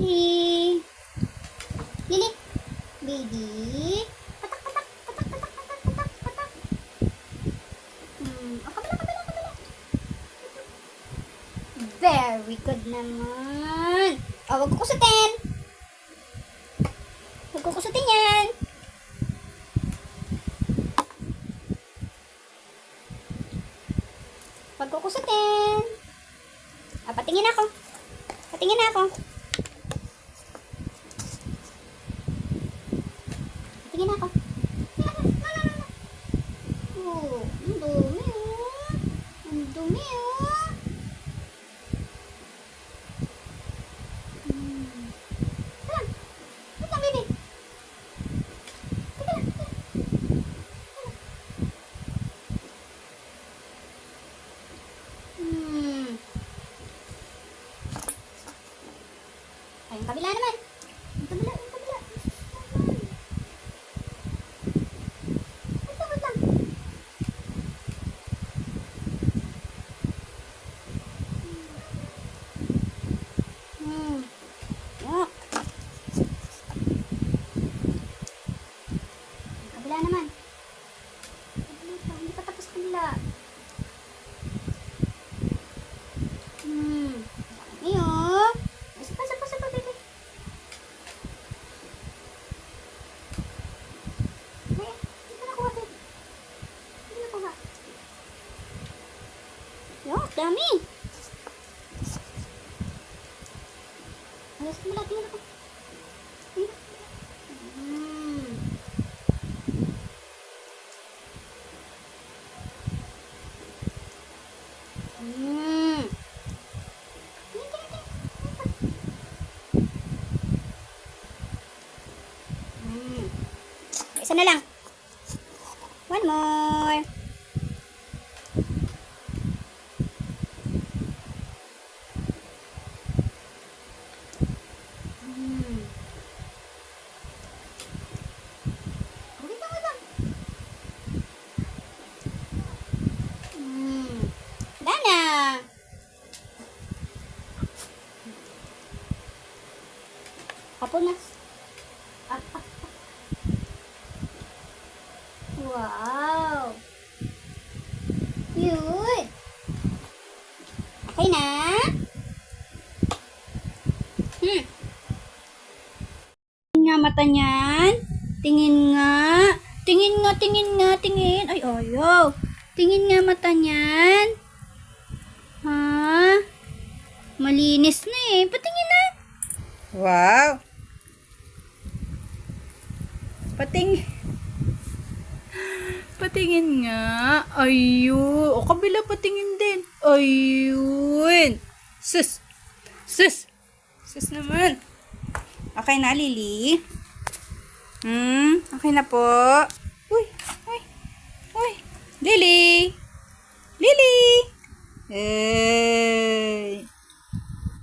Lily. Lily. Baby. Patak, patak, patak, patak, patak, patak, patak. Hmm. Oh, kabila, kabila, kabila. Very good naman. Oh, wag ko kusutin. Wag ko kusutin yan. Wag ko kusutin. Ah, patingin ako. Patingin ako. Patingin ako. Oh, ang dumi oh. Ang dumi oh. Hmm. Tara. Wait lang, baby. Teka lang, teka lang. Hmm. Ay, yung kabila naman. Yung kabila, yung kabila. Wait lang, wait lang. Hmm. Yuck. Yung kabila naman. Kabila pa, hindi pa tapos kabila. Hmm. Dami oh. Isa pa, isa pa, isa pa, baby. Ay, hindi ko nakuha, baby. Hindi nakuha. Yuck, dami. Alas mo. Hmm. Hmm. Tingnan. Hmm. Isa na lang. One more. Hmm. Wait lang, wait lang. Hmm. Wala na. Up, up. Wow. Cute. Okay na? Hmm. Tingin nga mata niyan. Tingin nga. Tingin nga, tingin nga, tingin. Ay, ayaw. Tingin nga mata niyan. Ha? Malinis na eh. Patingin na. Wow! Pating... Patingin nga. Ayun. O kabila patingin din. Ayun. Sus. Sus. Sus naman. Okay na, Lily? Hmm? Okay na po? Uy. Uy. Uy. Lily. Lily. Eh.